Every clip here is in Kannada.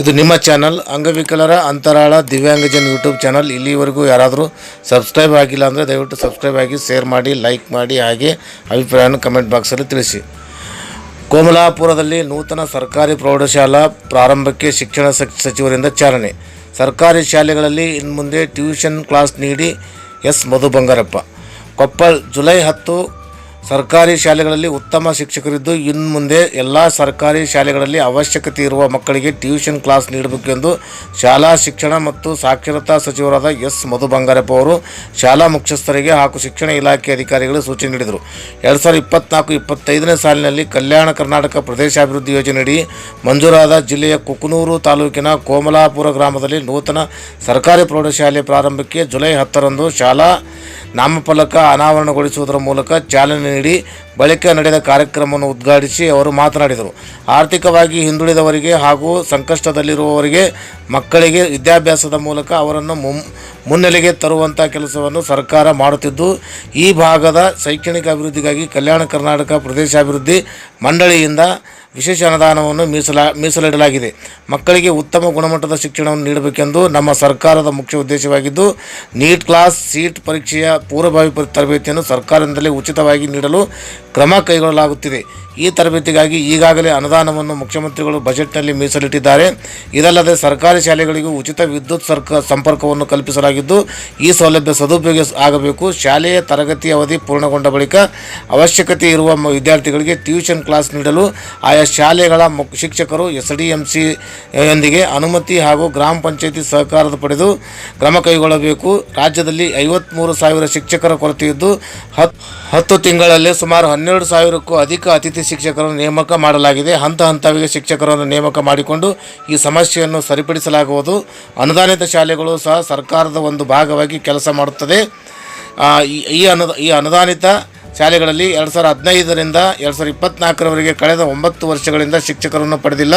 ಇದು ನಿಮ್ಮ ಚಾನಲ್ ಅಂಗವಿಕಲರ ಅಂತರಾಳ ದಿವ್ಯಾಂಗಜನ್ ಯೂಟ್ಯೂಬ್ ಚಾನಲ್ ಇಲ್ಲಿವರೆಗೂ ಯಾರಾದರೂ ಸಬ್ಸ್ಕ್ರೈಬ್ ಆಗಿಲ್ಲ ಅಂದರೆ ದಯವಿಟ್ಟು ಸಬ್ಸ್ಕ್ರೈಬ್ ಆಗಿ ಶೇರ್ ಮಾಡಿ ಲೈಕ್ ಮಾಡಿ, ಹಾಗೆ ಅಭಿಪ್ರಾಯವನ್ನು ಕಮೆಂಟ್ ಬಾಕ್ಸಲ್ಲಿ ತಿಳಿಸಿ. ಕೋಮಲಾಪುರದಲ್ಲಿ ನೂತನ ಸರ್ಕಾರಿ ಪ್ರೌಢಶಾಲಾ ಪ್ರಾರಂಭಕ್ಕೆ ಶಿಕ್ಷಣ ಸಚಿವರಿಂದ ಚಾಲನೆ. ಸರ್ಕಾರಿ ಶಾಲೆಗಳಲ್ಲಿ ಇನ್ನು ಮುಂದೆ ಟ್ಯೂಷನ್ ಕ್ಲಾಸ್ ನೀಡಿ ಎಸ್. ಮಧು ಬಂಗಾರಪ್ಪ ಕೊಪ್ಪಳ, ಜುಲೈ ಹತ್ತು ಸರ್ಕಾರಿ ಶಾಲೆಗಳಲ್ಲಿ ಉತ್ತಮ ಶಿಕ್ಷಕರಿದ್ದು ಇನ್ನು ಮುಂದೆ ಎಲ್ಲ ಸರ್ಕಾರಿ ಶಾಲೆಗಳಲ್ಲಿ ಅವಶ್ಯಕತೆ ಇರುವ ಮಕ್ಕಳಿಗೆ ಟ್ಯೂಷನ್ ಕ್ಲಾಸ್ ನೀಡಬೇಕೆಂದು ಶಾಲಾ ಶಿಕ್ಷಣ ಮತ್ತು ಸಾಕ್ಷರತಾ ಸಚಿವರಾದ ಎಸ್ ಮಧು ಬಂಗಾರಪ್ಪ ಅವರು ಶಾಲಾ ಮುಖ್ಯಸ್ಥರಿಗೆ ಹಾಗೂ ಶಿಕ್ಷಣ ಇಲಾಖೆ ಅಧಿಕಾರಿಗಳು ಸೂಚನೆ ನೀಡಿದರು. ಎರಡು ಸಾವಿರದ ಇಪ್ಪತ್ನಾಲ್ಕು ಇಪ್ಪತ್ತೈದನೇ ಸಾಲಿನಲ್ಲಿ ಕಲ್ಯಾಣ ಕರ್ನಾಟಕ ಪ್ರದೇಶಾಭಿವೃದ್ಧಿ ಯೋಜನೆಯಡಿ ಮಂಜೂರಾದ ಜಿಲ್ಲೆಯ ಕುಕನೂರು ತಾಲೂಕಿನ ಕೋಮಲಾಪುರ ಗ್ರಾಮದಲ್ಲಿ ನೂತನ ಸರ್ಕಾರಿ ಪ್ರೌಢಶಾಲೆ ಪ್ರಾರಂಭಕ್ಕೆ ಜುಲೈ ಹತ್ತರಂದು ಶಾಲಾ ನಾಮಫಲಕ ಅನಾವರಣಗೊಳಿಸುವುದರ ಮೂಲಕ ಚಾಲನೆ ನೀಡಿ ಬಳಿಕ ನಡೆದ ಕಾರ್ಯಕ್ರಮವನ್ನು ಉದ್ಘಾಟಿಸಿ ಅವರು ಮಾತನಾಡಿದರು. ಆರ್ಥಿಕವಾಗಿ ಹಿಂದುಳಿದವರಿಗೆ ಹಾಗೂ ಸಂಕಷ್ಟದಲ್ಲಿರುವವರಿಗೆ ಮಕ್ಕಳಿಗೆ ವಿದ್ಯಾಭ್ಯಾಸದ ಮೂಲಕ ಅವರನ್ನು ಮುನ್ ಮುನ್ನೆಲೆಗೆ ತರುವಂಥ ಕೆಲಸವನ್ನು ಸರ್ಕಾರ ಮಾಡುತ್ತಿದ್ದು, ಈ ಭಾಗದ ಶೈಕ್ಷಣಿಕ ಅಭಿವೃದ್ಧಿಗಾಗಿ ಕಲ್ಯಾಣ ಕರ್ನಾಟಕ ಪ್ರದೇಶಾಭಿವೃದ್ಧಿ ಮಂಡಳಿಯಿಂದ ವಿಶೇಷ ಅನುದಾನವನ್ನು ಮೀಸಲ, ಮೀಸಲಿಡಲಾಗಿದೆ. ಮಕ್ಕಳಿಗೆ ಉತ್ತಮ ಗುಣಮಟ್ಟದ ಶಿಕ್ಷಣವನ್ನು ನೀಡಬೇಕೆಂದು ನಮ್ಮ ಸರ್ಕಾರದ ಮುಖ್ಯ ಉದ್ದೇಶವಾಗಿದ್ದು, ನೀಟ್ ಕ್ಲಾಸ್, ಸೀಟ್ ಪರೀಕ್ಷೆಯ ಪೂರ್ವಭಾವಿ ತರಬೇತಿಯನ್ನು ಸರ್ಕಾರದಿಂದಲೇ ಉಚಿತವಾಗಿ ನೀಡಲು ಕ್ರಮ ಕೈಗೊಳ್ಳಲಾಗುತ್ತಿದೆ. ಈ ತರಬೇತಿಗಾಗಿ ಈಗಾಗಲೇ ಅನುದಾನವನ್ನು ಮುಖ್ಯಮಂತ್ರಿಗಳು ಬಜೆಟ್ನಲ್ಲಿ ಮೀಸಲಿಟ್ಟಿದ್ದಾರೆ. ಇದಲ್ಲದೆ ಸರ್ಕಾರಿ ಶಾಲೆಗಳಿಗೂ ಉಚಿತ ವಿದ್ಯುತ್ ಸರ್ಕ, ಸಂಪರ್ಕವನ್ನು ಕಲ್ಪಿಸಲಾಗಿದ್ದು, ಈ ಸೌಲಭ್ಯ ಸದುಪಯೋಗ ಆಗಬೇಕು. ಶಾಲೆಯ ತರಗತಿ ಅವಧಿ ಪೂರ್ಣಗೊಂಡ ಬಳಿಕ ಅವಶ್ಯಕತೆ ಇರುವ ವಿದ್ಯಾರ್ಥಿಗಳಿಗೆ ಟ್ಯೂಷನ್ ಕ್ಲಾಸ್ ನೀಡಲು ಆಯಾ ಶಾಲೆಗಳ ಮುಖ್ಯ ಶಿಕ್ಷಕರು ಎಸ್ ಡಿ ಎಂ ಸಿ ಯೊಂದಿಗೆ ಅನುಮತಿ ಹಾಗೂ ಗ್ರಾಮ ಪಂಚಾಯಿತಿ ಸಹಕಾರದ ಪಡೆದು ಕ್ರಮ ಕೈಗೊಳ್ಳಬೇಕು. ರಾಜ್ಯದಲ್ಲಿ ಐವತ್ತ್ಮೂರು ಸಾವಿರ ಶಿಕ್ಷಕರ ಕೊರತೆಯಿದ್ದು, ಹತ್, ಹತ್ತು ತಿಂಗಳಲ್ಲಿ ಸುಮಾರು ಹನ್ನೆರಡು ಸಾವಿರಕ್ಕೂ ಅಧಿಕ ಅತಿಥಿ ಶಿಕ್ಷಕರನ್ನು ನೇಮಕ ಮಾಡಲಾಗಿದೆ. ಹಂತ ಹಂತವಾಗಿ ಶಿಕ್ಷಕರನ್ನು ನೇಮಕ ಮಾಡಿಕೊಂಡು ಈ ಸಮಸ್ಯೆಯನ್ನು ಸರಿಪಡಿಸಲಾಗುವುದು. ಅನುದಾನಿತ ಶಾಲೆಗಳು ಸಹ ಸರ್ಕಾರದ ಒಂದು ಭಾಗವಾಗಿ ಕೆಲಸ ಮಾಡುತ್ತದೆ. ಈ- ಈ ಅನು ಈ ಅನುದಾನಿತ ಶಾಲೆಗಳಲ್ಲಿ ಎರಡು ಸಾವಿರದ ಹದಿನೈದರಿಂದ ಎರಡು ಸಾವಿರದ ಇಪ್ಪತ್ನಾಲ್ಕರವರೆಗೆ ಕಳೆದ ಒಂಬತ್ತು ವರ್ಷಗಳಿಂದ ಶಿಕ್ಷಕರನ್ನು ಪಡೆದಿಲ್ಲ.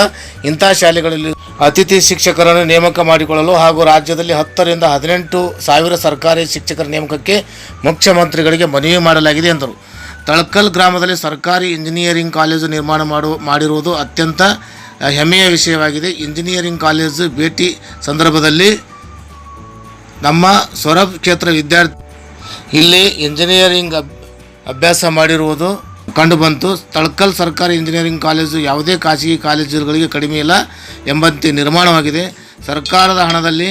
ಇಂಥ ಶಾಲೆಗಳಲ್ಲಿ ಅತಿಥಿ ಶಿಕ್ಷಕರನ್ನು ನೇಮಕ ಮಾಡಿಕೊಳ್ಳಲು ಹಾಗೂ ರಾಜ್ಯದಲ್ಲಿ ಹತ್ತರಿಂದ ಹದಿನೆಂಟು ಸಾವಿರ ಸರ್ಕಾರಿ ಶಿಕ್ಷಕರ ನೇಮಕಕ್ಕೆ ಮುಖ್ಯಮಂತ್ರಿಗಳಿಗೆ ಮನವಿ ಮಾಡಲಾಗಿದೆ ಎಂದರು. ತಳಕಲ್ ಗ್ರಾಮದಲ್ಲಿ ಸರ್ಕಾರಿ ಇಂಜಿನಿಯರಿಂಗ್ ಕಾಲೇಜು ನಿರ್ಮಾಣ ಮಾಡು, ಮಾಡಿರುವುದು ಅತ್ಯಂತ ಹೆಮ್ಮೆಯ ವಿಷಯವಾಗಿದೆ. ಇಂಜಿನಿಯರಿಂಗ್ ಕಾಲೇಜು ಭೇಟಿ ಸಂದರ್ಭದಲ್ಲಿ ನಮ್ಮ ಸೊರಬ್ ಕ್ಷೇತ್ರ ವಿದ್ಯಾರ್ಥಿ ಇಲ್ಲಿ ಇಂಜಿನಿಯರಿಂಗ್ ಅಭ್ಯಾಸ ಮಾಡಿರುವುದು ಕಂಡುಬಂತು ತಳಕಲ್ ಸರ್ಕಾರಿ ಇಂಜಿನಿಯರಿಂಗ್ ಕಾಲೇಜು ಯಾವುದೇ ಖಾಸಗಿ ಕಾಲೇಜುಗಳಿಗೆ ಕಡಿಮೆ ಇಲ್ಲ ಎಂಬಂತೆ ನಿರ್ಮಾಣವಾಗಿದೆ. ಸರ್ಕಾರದ ಹಣದಲ್ಲಿ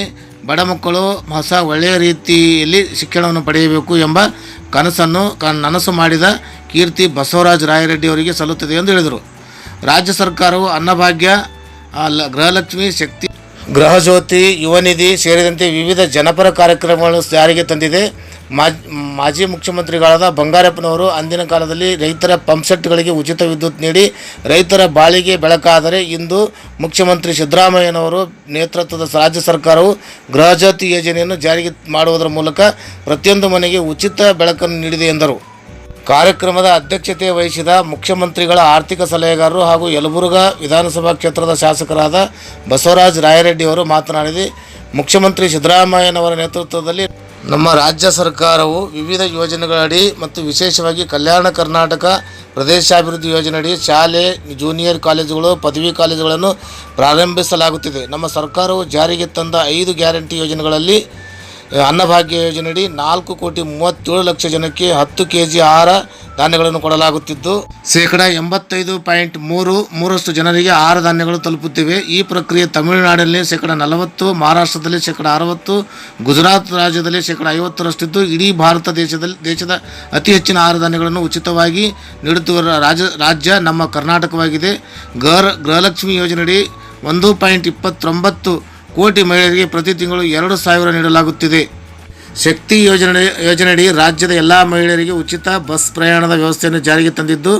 ಬಡ ಮಕ್ಕಳು ಹೊಸ ಒಳ್ಳೆಯ ರೀತಿಯಲ್ಲಿ ಶಿಕ್ಷಣವನ್ನು ಪಡೆಯಬೇಕು ಎಂಬ ಕನಸನ್ನು ನನಸು ಮಾಡಿದ ಕೀರ್ತಿ ಬಸವರಾಜ ರಾಯರೆಡ್ಡಿ ಅವರಿಗೆ ಸಲ್ಲುತ್ತದೆ ಎಂದು ಹೇಳಿದರು. ರಾಜ್ಯ ಸರ್ಕಾರವು ಅನ್ನಭಾಗ್ಯ ಗೃಹಲಕ್ಷ್ಮಿ, ಶಕ್ತಿ ಗೃಹಜ್ಯೋತಿ ಯುವನಿಧಿ ಸೇರಿದಂತೆ ವಿವಿಧ ಜನಪರ ಕಾರ್ಯಕ್ರಮಗಳನ್ನು ಜಾರಿಗೆ ತಂದಿದೆ. ಮಾಜ್ ಮುಖ್ಯಮಂತ್ರಿಗಳಾದ ಬಂಗಾರಪ್ಪನವರು ಅಂದಿನ ಕಾಲದಲ್ಲಿ ರೈತರ ಪಂಪ್ಸೆಟ್ಗಳಿಗೆ ಉಚಿತ ವಿದ್ಯುತ್ ನೀಡಿ ರೈತರ ಬಾಳಿಗೆ ಬೆಳಕಾದರೆ ಇಂದು ಮುಖ್ಯಮಂತ್ರಿ ಸಿದ್ದರಾಮಯ್ಯನವರು ನೇತೃತ್ವದ ರಾಜ್ಯ ಸರ್ಕಾರವು ಗೃಹಜ್ಯೋತಿ ಯೋಜನೆಯನ್ನು ಜಾರಿಗೆ ಮಾಡುವುದರ ಮೂಲಕ ಪ್ರತಿಯೊಂದು ಮನೆಗೆ ಉಚಿತ ಬೆಳಕನ್ನು ನೀಡಿದೆ ಎಂದರು. ಕಾರ್ಯಕ್ರಮದ ಅಧ್ಯಕ್ಷತೆ ವಹಿಸಿದ ಮುಖ್ಯಮಂತ್ರಿಗಳ ಆರ್ಥಿಕ ಸಲಹೆಗಾರರು ಹಾಗೂ ಯಲಬುರ್ಗಾ ವಿಧಾನಸಭಾ ಕ್ಷೇತ್ರದ ಶಾಸಕರಾದ ಬಸವರಾಜ ರಾಯರೆಡ್ಡಿ ಅವರು ಮಾತನಾಡಿ, ಮುಖ್ಯಮಂತ್ರಿ ಸಿದ್ದರಾಮಯ್ಯನವರ ನೇತೃತ್ವದಲ್ಲಿ ನಮ್ಮ ರಾಜ್ಯ ಸರ್ಕಾರವು ವಿವಿಧ ಯೋಜನೆಗಳಡಿ ಮತ್ತು ವಿಶೇಷವಾಗಿ ಕಲ್ಯಾಣ ಕರ್ನಾಟಕ ಪ್ರದೇಶಾಭಿವೃದ್ಧಿ ಯೋಜನೆಯಡಿ ಶಾಲೆ ಜೂನಿಯರ್ ಕಾಲೇಜುಗಳು, ಪದವಿ ಕಾಲೇಜುಗಳನ್ನು ಪ್ರಾರಂಭಿಸಲಾಗುತ್ತಿದೆ. ನಮ್ಮ ಸರ್ಕಾರವು ಜಾರಿಗೆ ತಂದ ಐದು ಗ್ಯಾರಂಟಿ ಯೋಜನೆಗಳಲ್ಲಿ ಅನ್ನಭಾಗ್ಯ ಯೋಜನೆಯಡಿ ನಾಲ್ಕು ಕೋಟಿ ಮೂವತ್ತೇಳು ಲಕ್ಷ ಜನಕ್ಕೆ ಹತ್ತು ಕೆ ಜಿ ಆಹಾರ ಧಾನ್ಯಗಳನ್ನು ಕೊಡಲಾಗುತ್ತಿದ್ದು, ಶೇಕಡ ಎಂಬತ್ತೈದು ಪಾಯಿಂಟ್ ಮೂರು ಮೂರಷ್ಟು ಜನರಿಗೆ ಆಹಾರ ಧಾನ್ಯಗಳು ತಲುಪುತ್ತಿವೆ. ಈ ಪ್ರಕ್ರಿಯೆ ತಮಿಳುನಾಡಿನಲ್ಲಿ ಶೇಕಡ ನಲವತ್ತು, ಮಹಾರಾಷ್ಟ್ರದಲ್ಲಿ ಶೇಕಡ ಅರವತ್ತು, ಗುಜರಾತ್ ರಾಜ್ಯದಲ್ಲಿ ಶೇಕಡ ಐವತ್ತರಷ್ಟಿದ್ದು, ಇಡೀ ಭಾರತ ದೇಶದಲ್ಲಿ, ದೇಶದ ಅತಿ ಹೆಚ್ಚಿನ ಆಹಾರ ಧಾನ್ಯಗಳನ್ನು ಉಚಿತವಾಗಿ ನೀಡುತ್ತಿರುವ ರಾಜ್ಯ ರಾಜ್ಯ ನಮ್ಮ ಕರ್ನಾಟಕವಾಗಿದೆ. ಗೃಹ ಗೃಹಲಕ್ಷ್ಮಿ ಯೋಜನೆಯಡಿ ಒಂದು ಪಾಯಿಂಟ್ ಇಪ್ಪತ್ತೊಂಬತ್ತು ಕೋಟಿ ಮಹಿಳೆಯರಿಗೆ ಪ್ರತಿ ತಿಂಗಳು ಎರಡು ಸಾವಿರ ನೀಡಲಾಗುತ್ತಿದೆ. ಶಕ್ತಿ ಯೋಜನೆ, ಯೋಜನೆಯಡಿ ರಾಜ್ಯದ ಎಲ್ಲ ಮಹಿಳೆಯರಿಗೆ ಉಚಿತ ಬಸ್ ಪ್ರಯಾಣದ ವ್ಯವಸ್ಥೆಯನ್ನು ಜಾರಿಗೆ ತಂದಿದ್ದು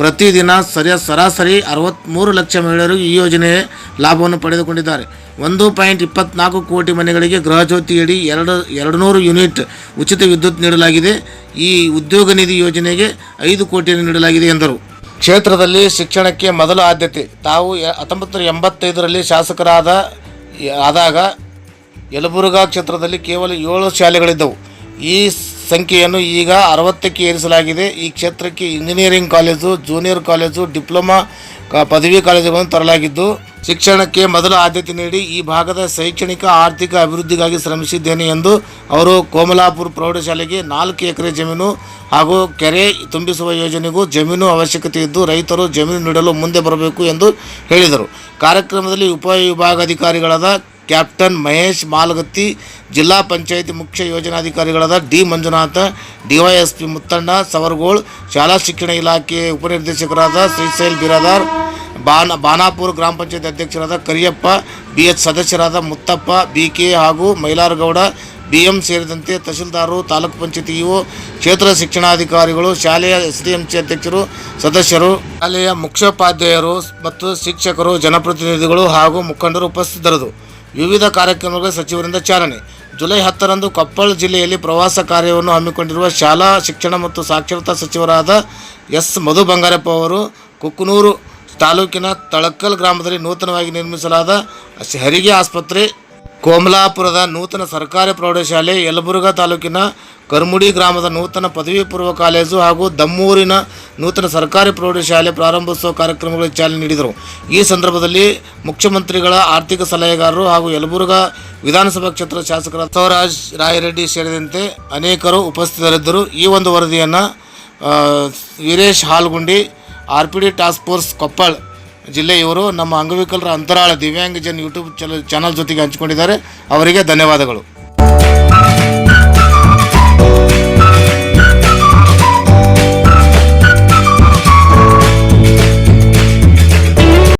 ಪ್ರತಿದಿನ ಸರಿಯ ಸರಾಸರಿ ಅರವತ್ತ್ಮೂರು ಲಕ್ಷ ಮಹಿಳೆಯರು ಈ ಯೋಜನೆಯ ಲಾಭವನ್ನು ಪಡೆದುಕೊಂಡಿದ್ದಾರೆ. ಒಂದು ಪಾಯಿಂಟ್ ಇಪ್ಪತ್ನಾಲ್ಕು ಕೋಟಿ ಮನೆಗಳಿಗೆ ಗೃಹಜ್ಯೋತಿಯಡಿ ಎರಡು ಎರಡು ನೂರು ಯೂನಿಟ್ ಉಚಿತ ವಿದ್ಯುತ್ ನೀಡಲಾಗಿದೆ. ಈ ಉದ್ಯೋಗ ನಿಧಿ ಯೋಜನೆಗೆ ಐದು ಕೋಟಿಯನ್ನು ನೀಡಲಾಗಿದೆ ಎಂದರು. ಕ್ಷೇತ್ರದಲ್ಲಿ ಶಿಕ್ಷಣಕ್ಕೆ ಮೊದಲ ಆದ್ಯತೆ. ತಾವು ಹತ್ತೊಂಬತ್ತು ಎಂಬತ್ತೈದರಲ್ಲಿ ಶಾಸಕರಾದ ಆದಾಗ ಯಲಬುರ್ಗಾ ಕ್ಷೇತ್ರದಲ್ಲಿ ಕೇವಲ ಏಳು ಶಾಲೆಗಳಿದ್ದವು. ಈ ಸಂಖ್ಯೆಯನ್ನು ಈಗ ಅರವತ್ತಕ್ಕೆ ಏರಿಸಲಾಗಿದೆ. ಈ ಕ್ಷೇತ್ರಕ್ಕೆ engineering college junior college diploma ಪದವಿ ಕಾಲೇಜುಗಳನ್ನು ತರಲಾಗಿದ್ದು ಶಿಕ್ಷಣಕ್ಕೆ ಮೊದಲ ಆದ್ಯತೆ ನೀಡಿ ಈ ಭಾಗದ ಶೈಕ್ಷಣಿಕ, ಆರ್ಥಿಕ ಅಭಿವೃದ್ಧಿಗಾಗಿ ಶ್ರಮಿಸಿದ್ದೇನೆ ಎಂದು ಅವರು ಕೋಮಲಾಪುರ ಪ್ರೌಢಶಾಲೆಗೆ ನಾಲ್ಕು ಎಕರೆ ಜಮೀನು ಹಾಗೂ ಕೆರೆ ತುಂಬಿಸುವ ಯೋಜನೆಗೂ ಜಮೀನು ಅವಶ್ಯಕತೆ ಇದ್ದು ರೈತರು ಜಮೀನು ನೀಡಲು ಮುಂದೆ ಬರಬೇಕು ಎಂದು ಹೇಳಿದರು. ಕಾರ್ಯಕ್ರಮದಲ್ಲಿ ಉಪವಿಭಾಗಾಧಿಕಾರಿಗಳಾದ ಕ್ಯಾಪ್ಟನ್ ಮಹೇಶ್ ಮಾಲಗತ್ತಿ, ಜಿಲ್ಲಾ ಪಂಚಾಯಿತಿ ಮುಖ್ಯ ಯೋಜನಾಧಿಕಾರಿಗಳಾದ ಡಿ ಮಂಜುನಾಥ, ಡಿವೈಎಸ್ಪಿ ಮುತ್ತಣ್ಣ, ಸವರಗೋಳ್, ಶಾಲಾ ಶಿಕ್ಷಣ ಇಲಾಖೆ ಉಪನಿರ್ದೇಶಕರಾದ ಶ್ರೀಶೈಲ್ ಬಿರಾದಾರ್ ಬಾನ ಬಾನಾಪುರ ಗ್ರಾಮ ಪಂಚಾಯತ್ ಅಧ್ಯಕ್ಷರಾದ ಕರಿಯಪ್ಪ ಬಿ ಎಚ್ ಸದಸ್ಯರಾದ ಮುತ್ತಪ್ಪ ಬಿ ಕೆ ಹಾಗೂ ಮೈಲಾರಗೌಡ ಬಿ ಎಂ ಸೇರಿದಂತೆ ತಹಶೀಲ್ದಾರರು ತಾಲೂಕು ಪಂಚಾಯತಿ ಇಒ, ಕ್ಷೇತ್ರ ಶಿಕ್ಷಣಾಧಿಕಾರಿಗಳು, ಶಾಲೆಯ ಎಸ್ ಡಿ ಎಂ ಸಿ ಅಧ್ಯಕ್ಷರು, ಸದಸ್ಯರು, ಶಾಲೆಯ ಮುಖ್ಯೋಪಾಧ್ಯಾಯರು ಮತ್ತು ಶಿಕ್ಷಕರು, ಜನಪ್ರತಿನಿಧಿಗಳು ಹಾಗೂ ಮುಖಂಡರು ಉಪಸ್ಥಿತರದು ವಿವಿಧ ಕಾರ್ಯಕ್ರಮಗಳಿಗೆ ಸಚಿವರಿಂದ ಚಾಲನೆ. ಜುಲೈ ಹತ್ತರಂದು ಕೊಪ್ಪಳ ಜಿಲ್ಲೆಯಲ್ಲಿ ಪ್ರವಾಸ ಕಾರ್ಯವನ್ನು ಹಮ್ಮಿಕೊಂಡಿರುವ ಶಾಲಾ ಶಿಕ್ಷಣ ಮತ್ತು ಸಾಕ್ಷರತಾ ಸಚಿವರಾದ ಎಸ್ ಮಧು ಬಂಗಾರಪ್ಪ ಅವರು ಕುಕ್ಕನೂರು ತಾಲೂಕಿನ ತಳಕಲ್ ಗ್ರಾಮದಲ್ಲಿ ನೂತನವಾಗಿ ನಿರ್ಮಿಸಲಾದ ಹೆರಿಗೆ ಆಸ್ಪತ್ರೆ, ಕೋಮಲಾಪುರದ ನೂತನ ಸರ್ಕಾರಿ ಪ್ರೌಢಶಾಲೆ, ಯಲಬುರ್ಗಾ ತಾಲೂಕಿನ ಕರ್ಮುಡಿ ಗ್ರಾಮದ ನೂತನ ಪದವಿ ಪೂರ್ವ ಕಾಲೇಜು ಹಾಗೂ ದಮ್ಮೂರಿನ ನೂತನ ಸರ್ಕಾರಿ ಪ್ರೌಢಶಾಲೆ ಪ್ರಾರಂಭಿಸುವ ಕಾರ್ಯಕ್ರಮಗಳಿಗೆ ಚಾಲನೆ ನೀಡಿದರು. ಈ ಸಂದರ್ಭದಲ್ಲಿ ಮುಖ್ಯಮಂತ್ರಿಗಳ ಆರ್ಥಿಕ ಸಲಹೆಗಾರರು ಹಾಗೂ ಯಲಬುರ್ಗಾ ವಿಧಾನಸಭಾ ಕ್ಷೇತ್ರ ಶಾಸಕರ ಸೌರಾಜ್ ರಾಯರೆಡ್ಡಿ ಸೇರಿದಂತೆ ಅನೇಕರು ಉಪಸ್ಥಿತರಿದ್ದರು. ಈ ಒಂದು ವರದಿಯನ್ನು Veeresh Halgundi R P D task force Koppal ಜಿಲ್ಲೆಯವರು ನಮ್ಮ ಅಂಗವಿಕಲರ ಅಂತರಾಳ ದಿವ್ಯಾಂಗಜನ್ ಯೂಟ್ಯೂಬ್ ಚಾನಲ್ ಜೊತೆಗೆ ಹಂಚಿಕೊಂಡಿದ್ದಾರೆ. ಅವರಿಗೆ ಧನ್ಯವಾದಗಳು.